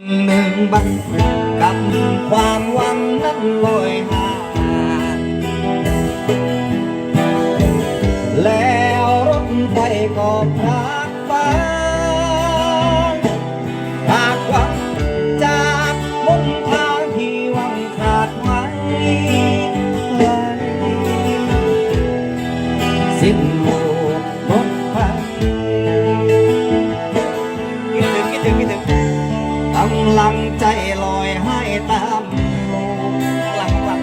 หนึ่งบันกับความหวังนั้นลอยหา แล้วรถไฟก็พลากไปหากหวังจากบนทางที่หวังขาดไว้สิ้นโลก ลังใจลอยให้ตามลมหลังหลัง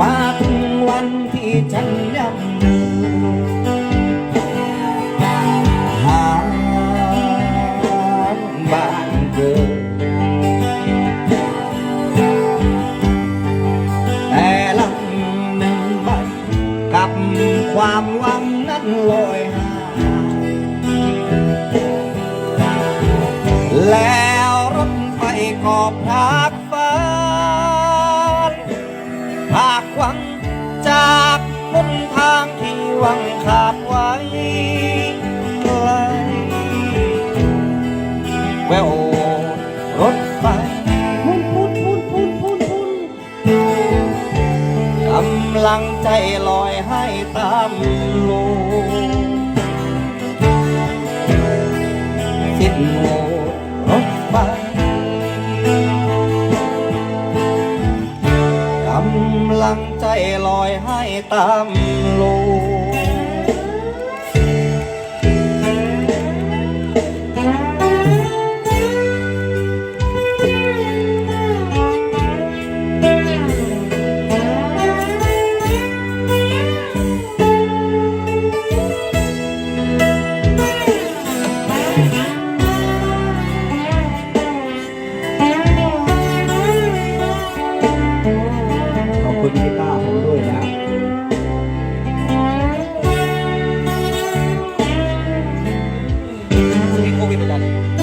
มาถึงวันที่ฉันย่ำลืม แล้วรถไฟก็พลากฟ้าหากหวังจากบนทางที่หวังขาดไว้ไกลแววรถไฟพุ่นพุ่นพุ่นพุ่นพุ่นพุ่นกำลังใจลอยให้ตามลม งใจลอยให้ตามลม คุณพี่ป้าผมด้วยนะมีโควิดเหมืนกั